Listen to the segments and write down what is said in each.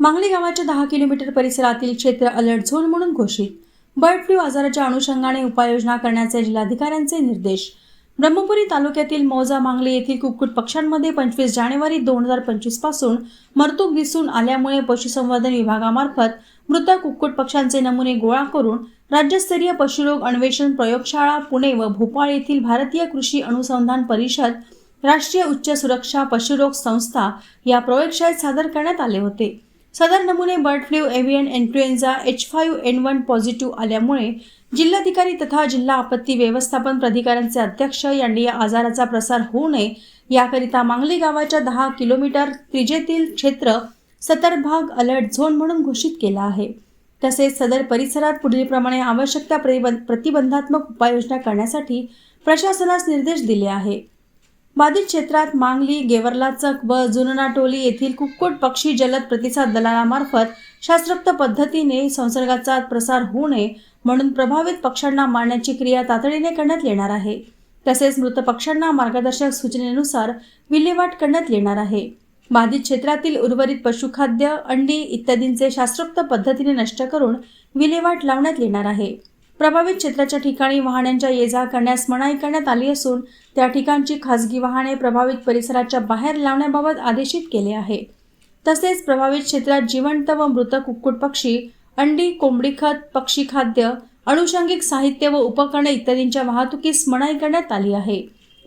मांगली गावाच्या दहा किलोमीटर परिसरातील क्षेत्र अलर्ट झोन म्हणून घोषित. बर्ड फ्लू आजाराच्या अनुषंगाने उपाययोजना करण्याचे जिल्हाधिकाऱ्यांचे निर्देश. ब्रह्मपुरी तालुक्यातील मौजा मांगली येथील कुक्कुट पक्ष्यांमध्ये पंचवीस जानेवारी दोन हजार पंचवीसपासून मरतूक दिसून आल्यामुळे पशुसंवर्धन विभागामार्फत मृत कुक्कुट पक्ष्यांचे नमुने गोळा करून राज्यस्तरीय पशुरोग अन्वेषण प्रयोगशाळा पुणे व भोपाळ येथील भारतीय कृषी अनुसंधान परिषद राष्ट्रीय उच्च सुरक्षा पशुरोग संस्था या प्रयोगशाळेत सादर करण्यात आले होते. सदर नमुने bird flu avian influenza H five N one positive आल्यामुळे जिल्हाधिकारी तथा जिल्हा आपत्ती व्यवस्थापन प्राधिकाऱ्यांचे अध्यक्ष यांनी या आजाराचा प्रसार होऊ नये याकरिता मांगली गावाच्या दहा किलोमीटर त्रिजेतील क्षेत्र सतरभाग अलर्ट झोन म्हणून घोषित केला आहे. तसेच सदर परिसरात पुढीलप्रमाणे आवश्यक त्या प्रतिबंध- प्रतिबंधात्मक उपाययोजना करण्यासाठी प्रशासनास निर्देश दिले आहे बाधित क्षेत्रात मांगली गेवरलाचक व जुननाटोली येथील कुक्कुट पक्षी जलद प्रतिसाद दलालामार्फत शास्त्रोक्त पद्धतीने संसर्गाचा प्रसार होऊ नये म्हणून प्रभावित पक्ष्यांना मारण्याची क्रिया तातडीने करण्यात येणार आहे. तसेच मृत पक्ष्यांना मार्गदर्शक सूचनेनुसार विल्हेवाट करण्यात येणार आहे. बाधित क्षेत्रातील उर्वरित पशुखाद्य अंडी इत्यादींचे शास्त्रोक्त पद्धतीने नष्ट करून विल्हेवाट लावण्यात येणार आहे. प्रभावित क्षेत्राच्या ठिकाणी वाहनांच्या ये जा करण्यास मनाई करण्यात आली असून त्या ठिकाणची खासगी वाहने प्रभावित परिसराच्या बाहेर लावण्याबाबत आदेशित केले आहे तसेच प्रभावित क्षेत्रात जिवंत व मृत कुक्कुट पक्षी अंडी कोंबडी खत पक्षी खाद्य अनुषंगिक साहित्य व उपकरणे इत्यादींच्या वाहतुकीस मनाई करण्यात आली आहे.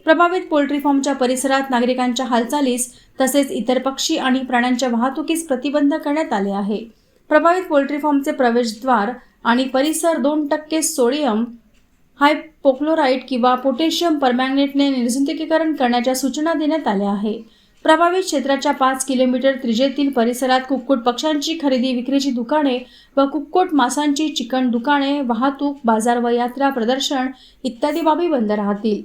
प्रभावित पोल्ट्री फार्मच्या परिसरात नागरिकांच्या हालचालीस तसेच इतर पक्षी आणि प्राण्यांच्या वाहतुकीस प्रतिबंध करण्यात आले आहे. प्रभावित पोल्ट्री फार्मचे प्रवेशद्वार आणि परिसर दोन टक्के सोडियम हायपोक्लोराईड किंवा पोटॅशियम परमॅग्नेटने निर्जंतुकीकरण करण्याच्या सूचना देण्यात आल्या आहे प्रभावित क्षेत्राच्या पाच किलोमीटर त्रिजेतील परिसरात कुक्कुट पक्ष्यांची खरेदी विक्रीची दुकाने व कुक्कुट मांसांची चिकन दुकाने वाहतूक बाजार व यात्रा प्रदर्शन इत्यादी बाबी बंद राहतील.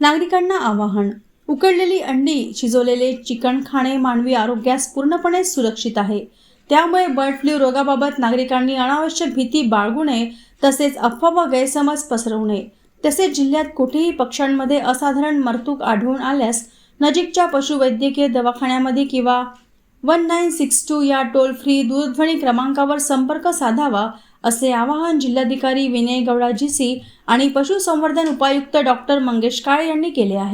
नागरिकांना आवाहन उकडलेली अंडी शिजवलेले चिकन खाणे मानवी आरोग्यास पूर्णपणे सुरक्षित आहे. त्यामुळे बर्ड फ्लू रोगाबाबत नागरिकांनी अनावश्यक भीती बाळगू नये तसेच अफवा व गैरसमज पसरवू नये. तसेच जिल्ह्यात कुठेही पक्ष्यांमध्ये असाधारण मरतूक आढळून आल्यास नजीकच्या पशुवैद्यकीय दवाखान्यामध्ये किंवा वन नाईन सिक्स टू या टोल फ्री दूरध्वनी क्रमांकावर संपर्क साधावा असे आवाहन जिल्हाधिकारी विनय गौडा जीसी आणि पशुसंवर्धन उपायुक्त डॉक्टर मंगेश काळे यांनी केले आहे.